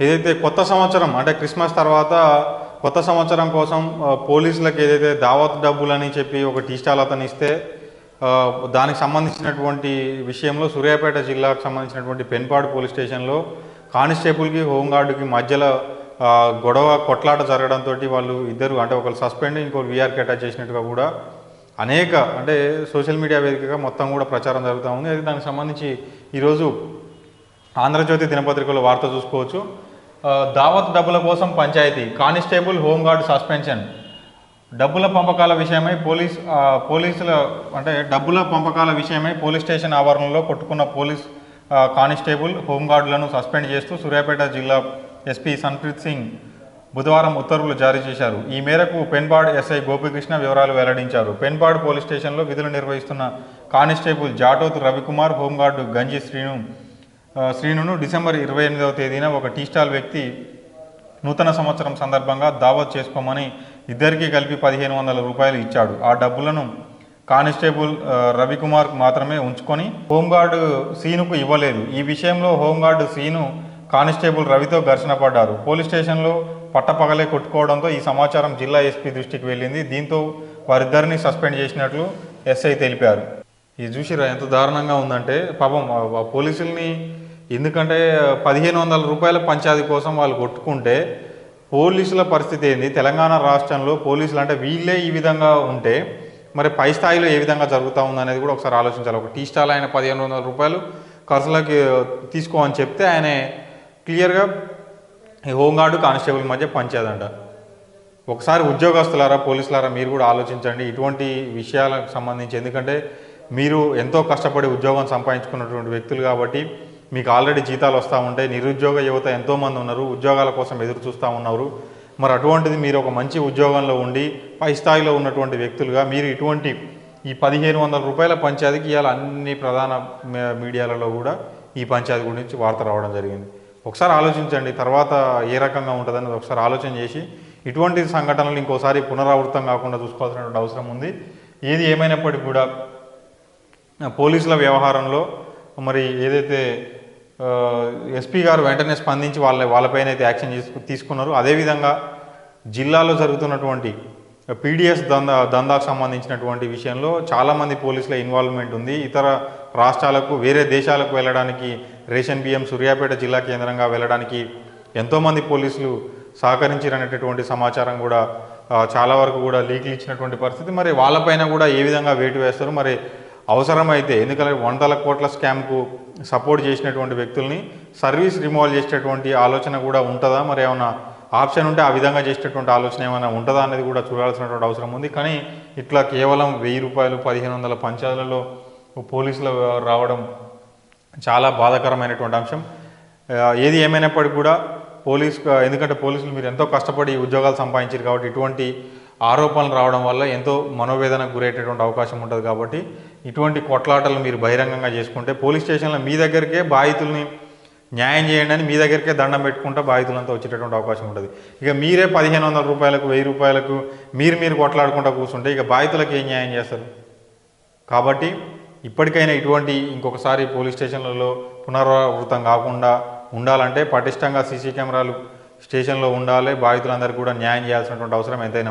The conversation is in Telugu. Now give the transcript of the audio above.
ఏదైతే కొత్త సంవత్సరం అంటే క్రిస్మస్ తర్వాత కొత్త సంవత్సరం కోసం పోలీసులకు ఏదైతే దావత్ డబ్బులని చెప్పి ఒక టీ స్టాల్ అతను ఇస్తే దానికి సంబంధించినటువంటి విషయంలో సూర్యాపేట జిల్లాకు సంబంధించినటువంటి పెన్పాడు పోలీస్ స్టేషన్లో కానిస్టేబుల్కి హోంగార్డుకి మధ్యలో గొడవ కొట్లాట జరగడంతో వాళ్ళు ఇద్దరు అంటే ఒకరు సస్పెండ్ ఇంకొకరు వీఆర్కి అటాచ్ చేసినట్టుగా కూడా అనేక అంటే సోషల్ మీడియా వేదికగా మొత్తం కూడా ప్రచారం జరుగుతూ ఉంది. అది దానికి సంబంధించి ఈరోజు ఆంధ్రజ్యోతి దినపత్రికలో వార్త చూసుకోవచ్చు. దావత్ డబ్బుల కోసం పంచాయతీ కానిస్టేబుల్ హోంగార్డ్ సస్పెన్షన్. డబ్బుల పంపకాల విషయమై పోలీస్ పోలీసుల అంటే డబ్బుల పంపకాల విషయమై పోలీస్ స్టేషన్ ఆవరణలో కొట్టుకున్న పోలీస్ కానిస్టేబుల్ హోంగార్డులను సస్పెండ్ చేస్తూ సూర్యాపేట జిల్లా ఎస్పీ సన్ప్రీత్ సింగ్ బుధవారం ఉత్తర్వులు జారీ చేశారు. ఈ మేరకు పెన్బాడ్ ఎస్ఐ గోపికృష్ణ వివరాలు వెల్లడించారు. పెన్బాడ్ పోలీస్ స్టేషన్లో విధులు నిర్వహిస్తున్న కానిస్టేబుల్ జాటోత్ రవికుమార్ హోంగార్డు గంజి శ్రీను శ్రీనును డిసెంబర్ ఇరవై ఎనిమిదవ తేదీన ఒక టీ స్టాల్ వ్యక్తి నూతన సంవత్సరం సందర్భంగా దావత్ చేసుకోమని ఇద్దరికీ కలిపి పదిహేను వందల రూపాయలు ఇచ్చాడు. ఆ డబ్బులను కానిస్టేబుల్ రవికుమార్ మాత్రమే ఉంచుకొని హోంగార్డు సీనుకు ఇవ్వలేదు. ఈ విషయంలో హోంగార్డు సీను కానిస్టేబుల్ రవితో ఘర్షణ పడ్డారు. పోలీస్ స్టేషన్లో పట్టపగలే కొట్టుకోవడంతో ఈ సమాచారం జిల్లా ఎస్పీ దృష్టికి వెళ్ళింది. దీంతో వారిద్దరిని సస్పెండ్ చేసినట్లు ఎస్ఐ తెలిపారు. ఇది చూసిరా ఎంత దారుణంగా ఉందంటే పాపం పోలీసుల్ని ఎందుకంటే పదిహేను వందల రూపాయల పంచాయతీ కోసం వాళ్ళు కొట్టుకుంటే పోలీసుల పరిస్థితి ఏంది? తెలంగాణ రాష్ట్రంలో పోలీసులు అంటే వీళ్ళే ఈ విధంగా ఉంటే మరి పై స్థాయిలో ఏ విధంగా జరుగుతూ ఉందనేది కూడా ఒకసారి ఆలోచించాలి. ఒక టీ స్టాల్ ఆయన పదిహేను వందల రూపాయలు ఖర్చులకి తీసుకో అని చెప్తే ఆయన క్లియర్గా ఈ హోంగార్డు కానిస్టేబుల్ మధ్య పంచేదంట ఒకసారి ఉద్యోగస్తులారా పోలీసులారా మీరు కూడా ఆలోచించండి. ఇటువంటి విషయాలకు సంబంధించి ఎందుకంటే మీరు ఎంతో కష్టపడి ఉద్యోగం సంపాదించుకున్నటువంటి వ్యక్తులు కాబట్టి మీకు ఆల్రెడీ జీతాలు వస్తూ ఉంటాయి నిరుద్యోగ యువత ఎంతోమంది ఉన్నారు ఉద్యోగాల కోసం ఎదురు చూస్తూ ఉన్నారు. మరి అటువంటిది మీరు ఒక మంచి ఉద్యోగంలో ఉండి పై స్థాయిలో ఉన్నటువంటి వ్యక్తులుగా మీరు ఇటువంటి ఈ పదిహేను వందల రూపాయల పంచాయతీకి ఇవాళ అన్ని ప్రధాన మీడియాలలో కూడా ఈ పంచాయతీ గురించి వార్త రావడం జరిగింది. ఒకసారి ఆలోచించండి తర్వాత ఏ రకంగా ఉంటుందని ఒకసారి ఆలోచన చేసి ఇటువంటి సంఘటనలు ఇంకోసారి పునరావృతం కాకుండా చూసుకోవాల్సినటువంటి అవసరం ఉంది. ఏది ఏమైనప్పటికీ కూడా పోలీసుల వ్యవహారంలో మరి ఏదైతే ఎస్పీ గారు వెంటనే స్పందించి వాళ్ళ వాళ్ళపైన అయితే యాక్షన్ తీసుకున్నారు. అదేవిధంగా జిల్లాలో జరుగుతున్నటువంటి పీడిఎస్ దందా దందాకు సంబంధించినటువంటి విషయంలో చాలామంది పోలీసుల ఇన్వాల్వ్మెంట్ ఉంది. ఇతర రాష్ట్రాలకు వేరే దేశాలకు వెళ్ళడానికి రేషన్ బియ్యం సూర్యాపేట జిల్లా కేంద్రంగా వెళ్ళడానికి ఎంతోమంది పోలీసులు సహకరించారనేటటువంటి సమాచారం కూడా చాలా వరకు కూడా లీకులు ఇచ్చినటువంటి పరిస్థితి. మరి వాళ్ళపైన కూడా ఏ విధంగా వేటు వేస్తారు? మరి అవసరమైతే ఎందుకంటే వందల కోట్ల స్కామ్కు సపోర్ట్ చేసినటువంటి వ్యక్తుల్ని సర్వీస్ రిమూవల్ చేసేటటువంటి ఆలోచన కూడా ఉంటుందా? మరి ఏమైనా ఆప్షన్ ఉంటే ఆ విధంగా చేసేటటువంటి ఆలోచన ఏమైనా ఉంటుందా అనేది కూడా చూడాల్సినటువంటి అవసరం ఉంది. కానీ ఇట్లా కేవలం వెయ్యి రూపాయలు పదిహేను వందల పంచాయతీలలో పోలీసులు రావడం చాలా బాధాకరమైనటువంటి అంశం. ఏది ఏమైనప్పటికీ కూడా పోలీస్ ఎందుకంటే పోలీసులు మీరు ఎంతో కష్టపడి ఉద్యోగాలు సంపాదించారు కాబట్టి ఇటువంటి ఆరోపణలు రావడం వల్ల ఎంతో మనోవేదనకు గురయ్యేటటువంటి అవకాశం ఉంటుంది కాబట్టి ఇటువంటి కొట్లాటలు మీరు బహిరంగంగా చేసుకుంటే పోలీస్ స్టేషన్లో మీ దగ్గరికే బాధితుల్ని న్యాయం చేయండి అని మీ దగ్గరికే దండం పెట్టుకుంటే బాధితులంతా వచ్చేటటువంటి అవకాశం ఉంటుంది. ఇక మీరే పదిహేను వందల రూపాయలకు వెయ్యి రూపాయలకు మీరు మీరు కొట్లాడుకుంటూ కూర్చుంటే ఇక బాధితులకు ఏం న్యాయం చేస్తారు? కాబట్టి ఇప్పటికైనా ఇటువంటి ఇంకొకసారి పోలీస్ స్టేషన్లలో పునరావృతం కాకుండా ఉండాలంటే పటిష్టంగా సీసీ కెమెరాలు స్టేషన్లో ఉండాలి. బాధితులందరికీ కూడా న్యాయం చేయాల్సినటువంటి అవసరం ఎంతైనా